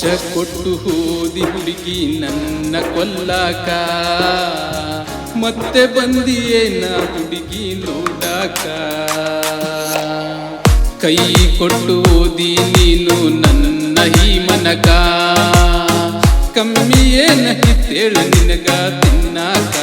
ವಿಷ ಕೊಟ್ಟು ಹೋದಿ ಹುಡುಗಿ ನನ್ನ ಕೊಲ್ಲಾಕ. ಮತ್ತೆ ಬಂದಿಯೇನ ಹುಡುಗಿ ನೋಡಾಕ. ಕೈ ಕೊಟ್ಟು ಓದಿ ನೀನು ನನ್ನ ಈ ಮನಕ ಕಮ್ಮಿ ಏನ ಹಿತ್ತೇಳು ನಿನಗ ತಿನ್ನಾಕ.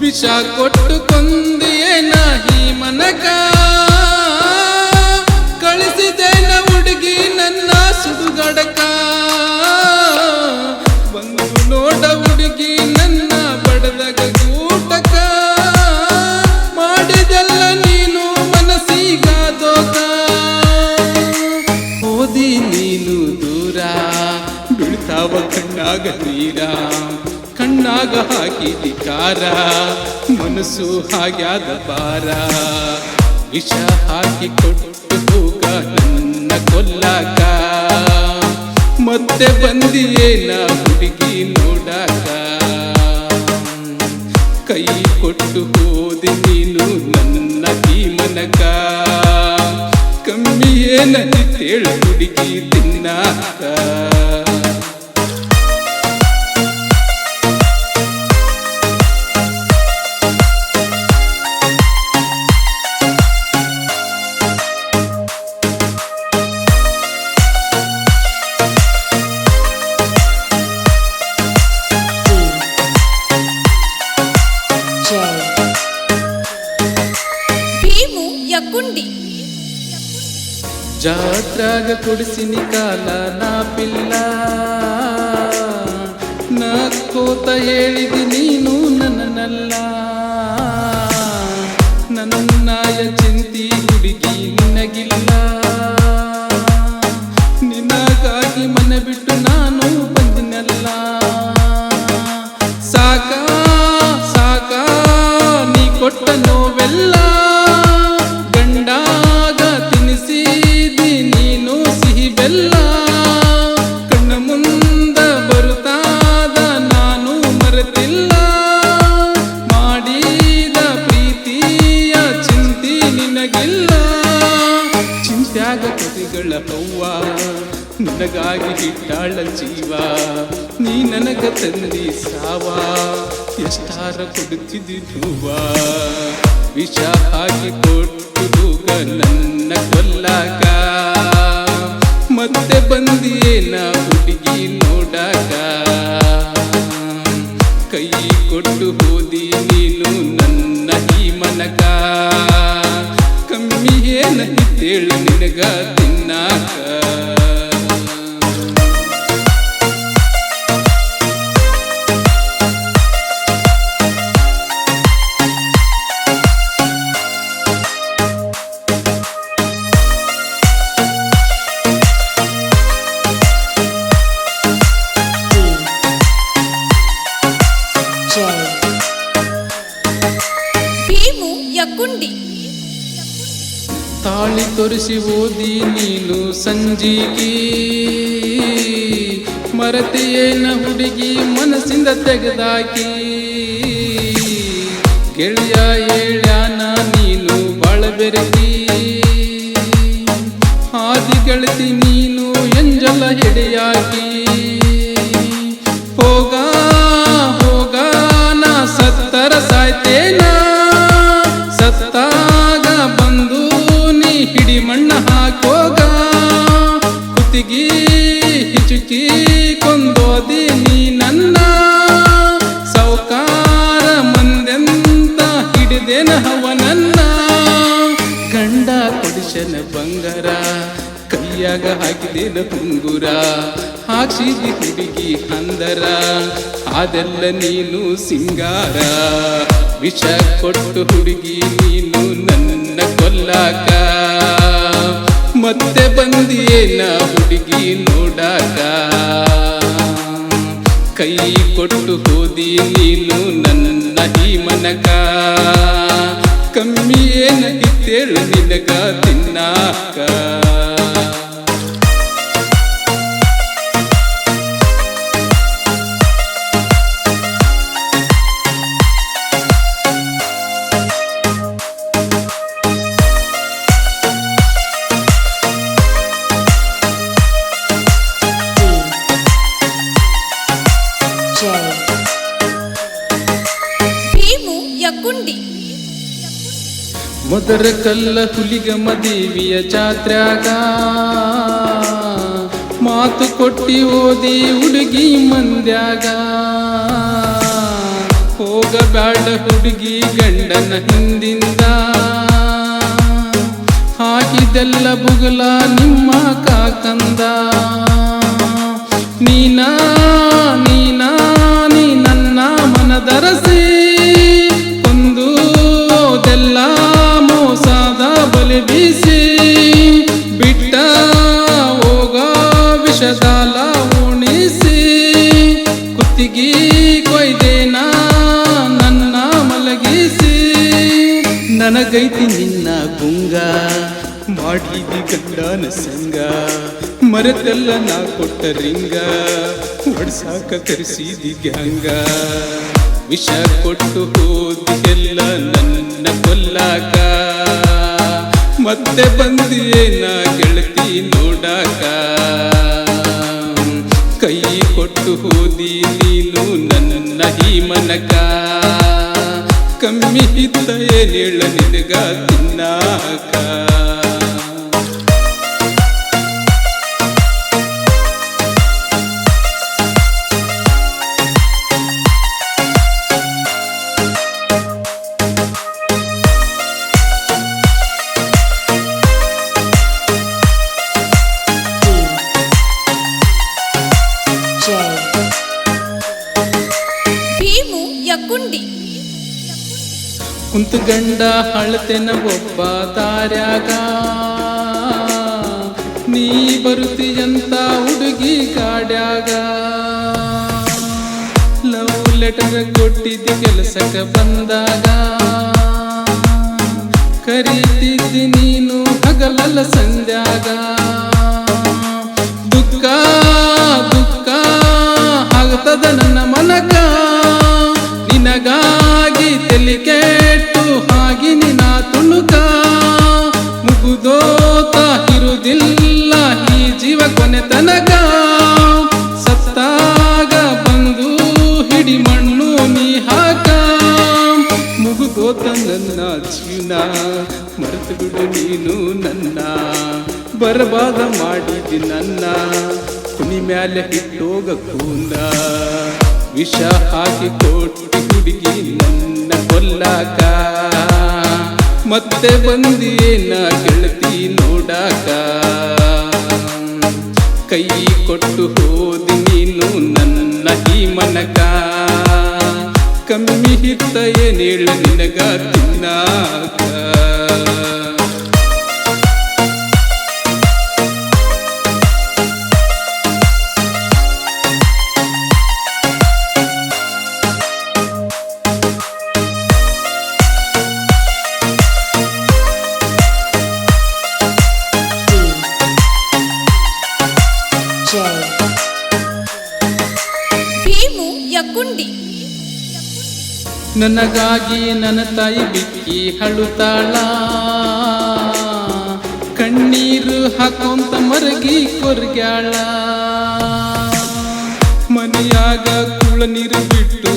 ವಿಷ ಕೊಟ್ಟು ಕೊಂದಿಯೇನ ಕಾರ, ಮನಸ್ಸು ಹಾಗ್ಯಾದ ಬಾರ ವಿಷ ಹಾಕಿ ಕೊಟ್ಟು ಹೋಗ ನನ್ನ ಕೊಲ್ಲಾಕ. ಮತ್ತೆ ಬಂದಿಯೇನ ಹುಡುಗಿ ನೋಡಾಕ. ಕೈ ಕೊಟ್ಟು ಹೋದೆ ನೀನು ನನ್ನ ಮನಕ ಕಮ್ಮಿ ಹುಡುಕಿ ಹುಡುಗಿ ತಿನ್ನಾಕ. ಜಾತ್ರಾಗ ಕೊಡಿಸಿನಿ ಕಾಲ ನಾ ಪಿಲ್ಲ ನಕ್ಕೋತ ಹೇಳಿದಿ ನೀನು ಬೆಲ್ಲ ಕಣ್ಣ ಮುಂದ ಬರುತ್ತಾದ ನಾನು ಮರೆತಿಲ್ಲ. ಮಾಡಿದ ಪ್ರೀತಿಯ ಚಿಂತಿ ನಿನಗಿಲ್ಲ. ಚಿಂತ್ಯಾಗ ಕವಿಗಳ ಹವ್ವ ನಿನಗಾಗಿ ಹಿಟ್ಟಾಳ ಜೀವ. ನೀ ನನಗ ತಂದಿ ಸಾವ, ಎಷ್ಟಾರ ಕೊಡುತ್ತಿದ್ದುವ ವಿಷ ಹಾಕಿ ಕೊಟ್ಟು ನನ್ನ ಕೊಲ್ಲಾಕ ಮತ್ತೆ ಬಂದಿಯೇನ ಹುಡುಗಿ ನೋಡಾಕ ಕೈ ಕೊಟ್ಟು ಹೋದಿ ನೀನು ನನ್ನ ಈ ಮನಕ? ಕಮ್ಮಿ ಏನಂತೇಳು ನಿನಗ ತಿನ್ನಾಕ? ತೋರಿಸಿ ಓದಿ ನೀನು ಸಂಜೀಗಿ ಮರತೆಯೇನ ಹುಡುಗಿ ಮನಸ್ಸಿಂದ ತೆಗೆದಾಕಿ. ಗೆಳೆಯ ಹೇಳ್ಯಾನ ನೀನು ಬಾಳ ಬೆರಗಿ. ಹಾದಿ ಗೆಳತಿ ನೀನು ಎಂಜಲ ಎಡೆಯಾಗಿ ಹೋಗ ಹೋಗ, ನಾ ಸತ್ತರ ಸಾಯ್ತೇನ ಮಣ್ಣ ಹಾಕೋಗ. ಕುತ್ತಿಗಿ ಹಿಚುಕಿ ಕೊಂದೋದಿ ನೀ ನನ್ನ. ಸೌಕಾರ ಮಂದೆಂತ ಹಿಡಿದೇನ ಹವನನ್ನ ಗಂಡ ಕೊಡಿಸನ ಬಂಗಾರ. ಕೈಯಾಗ ಹಾಕಿದೇನ ತುಂಗುರ ಹಾಕ್ಸಿದಿ ಹುಡುಗಿ ಅಂದರ ಅದೆಲ್ಲ ನೀನು ಸಿಂಗಾರ. ವಿಷ ಕೊಟ್ಟು ಹುಡುಗಿ ನೀನು ನನ್ನ ಕೊಲ್ಲಾಕ. ಮತ್ತೆ ಬಂದಿಯೇನ ಹುಡುಗಿ ನೋಡಾಕ. ಕೈ ಕೊಟ್ಟು ಹೋದಿ ನೀನು ನನ್ನ ಈ ಮನಕ ಕಮ್ಮಿ ಏನಗಿತ್ತೇಳು ನಿನಗ ತಿನ್ನಾಕ? ಪದರ ಕಲ್ಲ ಹುಲಿಗಮ್ಮ ದೇವಿಯ ಚಾತ್ರ್ಯಾಗ ಮಾತು ಕೊಟ್ಟಿ ಓದಿ ಹುಡುಗಿ ಮಂದ್ಯಾಗ. ಹೋಗಬ್ಯಾಡ ಹುಡುಗಿ ಗಂಡನ ಹಿಂದಿಂದ. ಹಾಕಿದೆಲ್ಲ ಬುಗಲ ನಿಮ್ಮ ಕಾಕಂದ. ನೀನಾ ನೀನಾ, ನೀ ನನ್ನ ಮನದರಸಿ ಬೀಸಿ ಬಿಟ್ಟ ಹೋಗ ವಿಷದಾಲ ಉಣಿಸಿ, ಕುತ್ತಿಗೆ ಕೊಯ್ದೇನ ನನ್ನ ಮಲಗಿಸಿ, ನನಗೈತಿ ನಿನ್ನ ಗುಂಗ ಮಾಡಿದಿ ಗಂಡನ ಸಂಗ, ಮರೆತೆಲ್ಲ ನಾ ಕೊಟ್ಟ ರಿಂಗ, ಹೊಡ್ಸಾಕ ಕರೆಸಿದಿ ಗ್ಯಾಂಗ. ವಿಷ ಕೊಟ್ಟು ಹೋದಿಗೆಲ್ಲ ನನ್ನ ಕೊಲ್ಲಾಕ ಮತ್ತೆ ಬಂದಿಯೇನ ಗೆಳತಿ ನೋಡಾಕ? ಕೈ ಕೊಟ್ಟು ಹೋದಿ ನೀನು ನನ್ನ ಈ ಮನಕ? ಕಮ್ಮಿ ಇದ್ದ ಏನೇಳ ನಿನಗ ತಿನ್ನಾಕ? ಕುಂತು ಗಂಡ ಅಳತೆನ ಒಬ್ಬ ತಾರ್ಯಾಗ. ನೀ ಬರುತ್ತೀಯಂತ ಹುಡುಗಿ ಕಾಡ್ಯಾಗ. ಲವ್ ಲೆಟರ್ ಕೊಟ್ಟಿದ್ದಿ ಕೆಲಸಕ್ಕೆ ಬಂದಾಗ. ಕರೀತಿದ್ದಿ ನೀನು ಹಗಲಲ್ಲ ಸಂಧ್ಯಾಗ. ದುಃಖ ದುಃಖ ಆಗ್ತದ ನನ್ನ ಮನಕ. ನಿನಗಾಗಿ ತಲೆ ಕೆಟ್ಟು ಹಾಗೆ ನಿನ ತುಣುಕ. ಮುಗುದೋತ ಇರುವುದಿಲ್ಲ ಈ ಜೀವ ಕೊನೆ ತನಕ. ಸತ್ತಾಗ ಬಂದು ಹಿಡಿ ಮಣ್ಣು ನೀ ಹಾಕ. ಮುಗುದೋತ ನನ್ನ ಜೀವನ, ಮರೆತು ಬಿಡು ನೀನು ನನ್ನ. ಬರಬಾದ ಮಾಡಿದಿ ನನ್ನ ಕುನಿ ಮ್ಯಾಲೆ ಹಿಟ್ಟೋಗ ಕೂಂದ. ವಿಷ ಹಾಕಿ ಕೊಟ್ಟು ಹುಡುಗಿ ನನ್ನ ಕೊಲ್ಲಾಕ. ಮತ್ತೆ ಬಂದಿಯೇನ ಗೆಳತಿ ನೋಡಾಕ. ಕೈ ಕೊಟ್ಟು ಹೋದಿ ನೀನು ನನ್ನ ಈ ಮನಕ. ಕಮ್ಮಿ ಹಿತ್ತ ಏನೇಳು ನಿನಗ ತಿನ್ನಾಕ. ಯಕುಂಡಿ ನನಗಾಗಿ ನನ್ನ ತಾಯಿ ಬಿಕ್ಕಿ ಹಳುತ್ತಾಳ ಕಣ್ಣೀರು ಹಾಕೊಂತ ಮರಗಿ ಕೊರ್ಗ್ಯಾಳ. ಮನೆಯಾಗ ಕುಳ ನೀರು ಬಿಟ್ಟು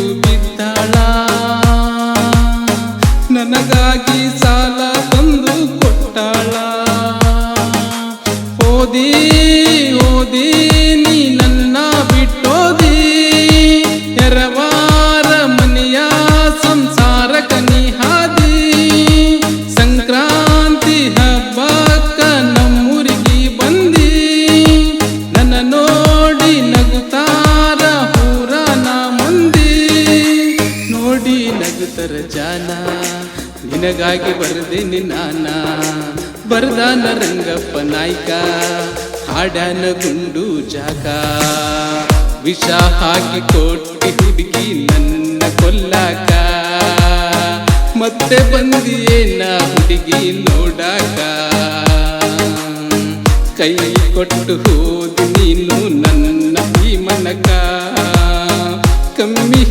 ನಿನಗಾಗಿ ಬರದೇನಿ ನಾನ. ಬರ್ದಾನ ರಂಗಪ್ಪ ನಾಯ್ಕ ಹಾಡಾನ ಗುಂಡು ಜಾಗ ವಿಷ ಹಾಕಿ ಕೊಟ್ಟಿ ಹುಡುಗಿ ನನ್ನ ಕೊಲ್ಲಾಕ. ಮತ್ತೆ ಬಂದಿಯೇನ ಹುಡುಗಿ ನೋಡಾಕ. ಕೈ ಕೊಟ್ಟು ಹೋದ ನೀನು ನನ್ನ ಈ ಮನಕ ಕಮ್ಮಿ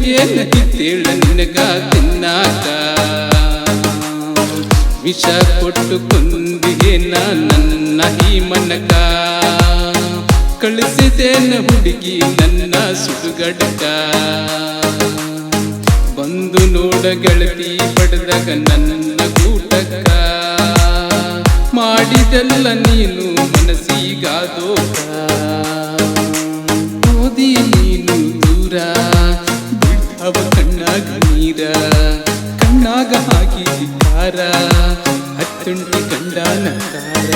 ನಿನಗ ತಿನ್ನಾಕ. ವಿಷ ಕೊಟ್ಟು ಕೊಂದಿಗೆ ನನ್ನ ಈ ಮನಕ. ಕಳಿಸಿದೇನ ಹುಡುಗಿ ನನ್ನ ಸುಡುಗಡಕ. ಬಂದು ನೋಡ ಗೆಳತಿ ಪಡೆದಾಗ ನನ್ನ ಕೂಟಕ್ಕ. ಮಾಡಿದೆಲ್ಲ ನೀನು ಮನಸ್ಸಿಗಾದೋ ಓದಿ ನೀನು ದೂರ ಬಿಟ್ಟವ ಕಣ್ಣಾಗ ನೀರ, ಕಣ್ಣಾಗ ಹಾಕಿ ಕಾರ ತುಂಟಿ ಕಂಡ ನಂತಾರ